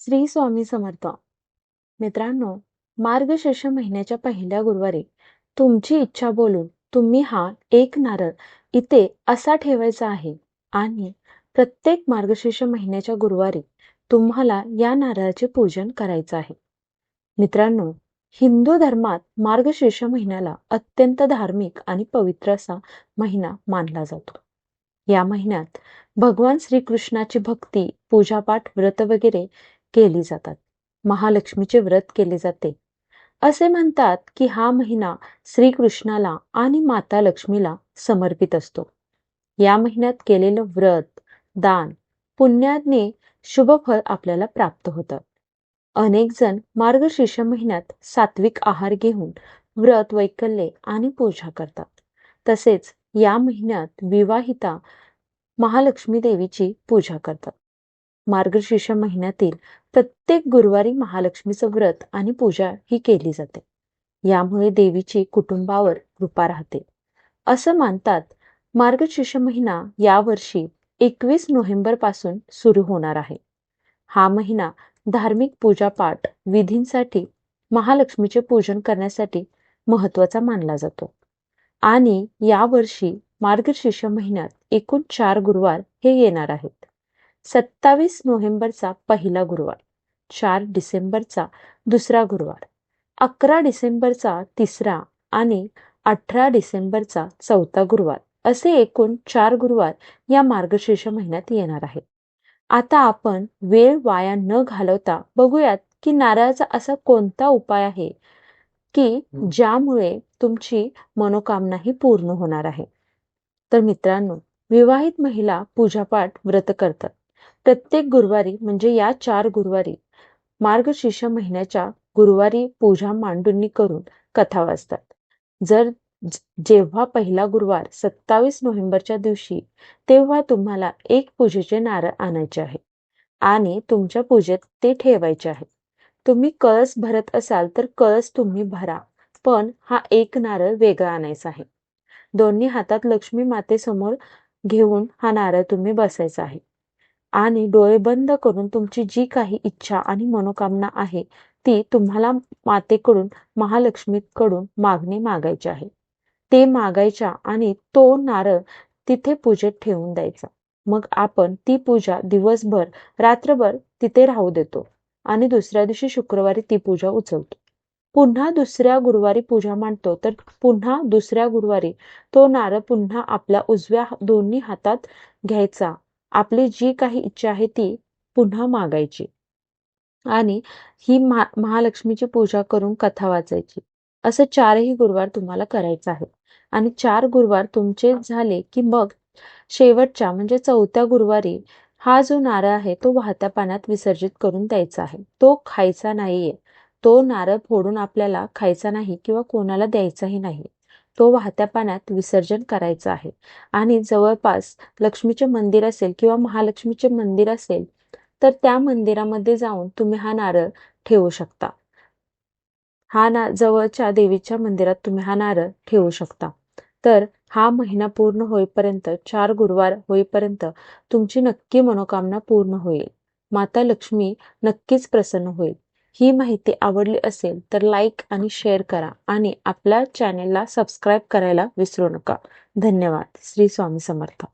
श्री स्वामी समर्थ. मित्रांनो मार्गशीर्ष महिन्याच्या पहिल्या गुरुवारी तुमची इच्छा बोलून तुम्ही हा एक नारळ इथे असा ठेवायचा आहे आणि प्रत्येक मार्गशीर्ष महिन्याच्या गुरुवारी तुम्हाला या नारळाचे पूजन करायचं आहे. मित्रांनो हिंदू धर्मात मार्गशीर्ष महिन्याला अत्यंत धार्मिक आणि पवित्र असा महिना मानला जातो. या महिन्यात भगवान श्रीकृष्णाची भक्ती पूजापाठ व्रत वगैरे केली जातात. महालक्ष्मीचे व्रत केले जाते. असे म्हणतात की हा महिना श्रीकृष्णाला आणि माता लक्ष्मीला समर्पित असतो. या महिन्यात केलेलं व्रत दान पुण्याने शुभफळ आपल्याला प्राप्त होतं. अनेक जण मार्गशीर्ष महिन्यात सात्विक आहार घेऊन व्रत वैकल्ये आणि पूजा करतात. तसेच या महिन्यात विवाहिता महालक्ष्मी देवीची पूजा करतात. मार्गशीर्ष महिन्यातील प्रत्येक गुरुवारी महालक्ष्मीचं व्रत आणि पूजा ही केली जाते. यामुळे देवीची कुटुंबावर कृपा राहते. असं मानतात मार्गशीर्ष महिना यावर्षी एकवीस नोव्हेंबरपासून सुरू होणार आहे. हा महिना धार्मिक पूजापाठ विधींसाठी महालक्ष्मीचे पूजन करण्यासाठी महत्त्वाचा मानला जातो. आणि यावर्षी मार्गशीर्ष महिन्यात एकूण चार गुरुवार हे येणार आहेत. सत्तावीस नोव्हेंबरचा पहिला गुरुवार चार डिसेंबरचा दुसरा गुरुवार अकरा डिसेंबरचा तिसरा आणि अठरा डिसेंबरचा चौथा गुरुवार असे एकूण चार गुरुवार या मार्गशीर्ष महिन्यात येणार आहेत. आता आपण वेळ वाया न घालवता बघूयात की नारळाचा असा कोणता उपाय आहे की ज्यामुळे तुमची मनोकामना ही पूर्ण होणार आहे. तर मित्रांनो विवाहित महिला पूजापाठ व्रत करतात. प्रत्येक गुरुवारी म्हणजे या चार गुरुवारी मार्गशीर्ष महिन्याच्या गुरुवारी पूजा मांडूंनी करून कथा वाचतात. जर जेव्हा पहिला गुरुवार सत्तावीस नोव्हेंबरच्या दिवशी तेव्हा तुम्हाला एक पूजेचे नारळ आणायचे आहे आणि तुमच्या पूजेत ते ठेवायचे आहे तुम्ही कळस भरत असाल तर कळस तुम्ही भरा पण हा एक नारळ वेगळा आणायचा आहे. दोन्ही हातात लक्ष्मी मातेसमोर घेऊन हा नारळ तुम्ही बसायचा आहे. आणि डोळे बंद करून तुमची जी काही इच्छा आणि मनोकामना आहे ती तुम्हाला मातेकडून महालक्ष्मीकडून मागणी मागायची आहे. ते मागायच्या आणि तो नारळ तिथे पूजेत ठेवून द्यायचा. मग आपण ती पूजा दिवसभर रात्रभर तिथे राहू देतो आणि दुसऱ्या दिवशी शुक्रवारी ती पूजा उचलतो. पुन्हा दुसऱ्या गुरुवारी पूजा मांडतो तर पुन्हा दुसऱ्या गुरुवारी तो नारळ पुन्हा आपल्या उजव्या दोन्ही हातात घ्यायचा आपली जी काही इच्छा आहे ती पुन्हा मागायची. आणि ही महा महालक्ष्मीची पूजा करून कथा वाचायची. असं चारही गुरुवार तुम्हाला करायचं आहे. आणि चार गुरुवार तुमचे झाले की मग शेवटच्या म्हणजे चौथ्या गुरुवारी हा जो नारळ आहे तो वाहत्या पाण्यात विसर्जित करून द्यायचा आहे. तो खायचा नाहीये. तो नारळ फोडून आपल्याला खायचा नाही किंवा कोणाला द्यायचाही नाही. तो वाहत्या पाण्यात विसर्जन करायचं आहे. आणि जवळपास लक्ष्मीचे मंदिर असेल किंवा महालक्ष्मीचे मंदिर असेल तर त्या मंदिरामध्ये जाऊन तुम्ही हा नारळ ठेवू शकता. हा ना जवळच्या देवीच्या मंदिरात तुम्ही हा नारळ ठेवू शकता. तर हा महिना पूर्ण होईपर्यंत चार गुरुवार होईपर्यंत तुमची नक्की मनोकामना पूर्ण होईल. माता लक्ष्मी नक्कीच प्रसन्न होईल. ही माहिती आवडली असेल तर लाईक आणि शेअर करा आणि आपल्या चॅनेलला सबस्क्राईब करायला विसरू नका. धन्यवाद. श्री स्वामी समर्थ.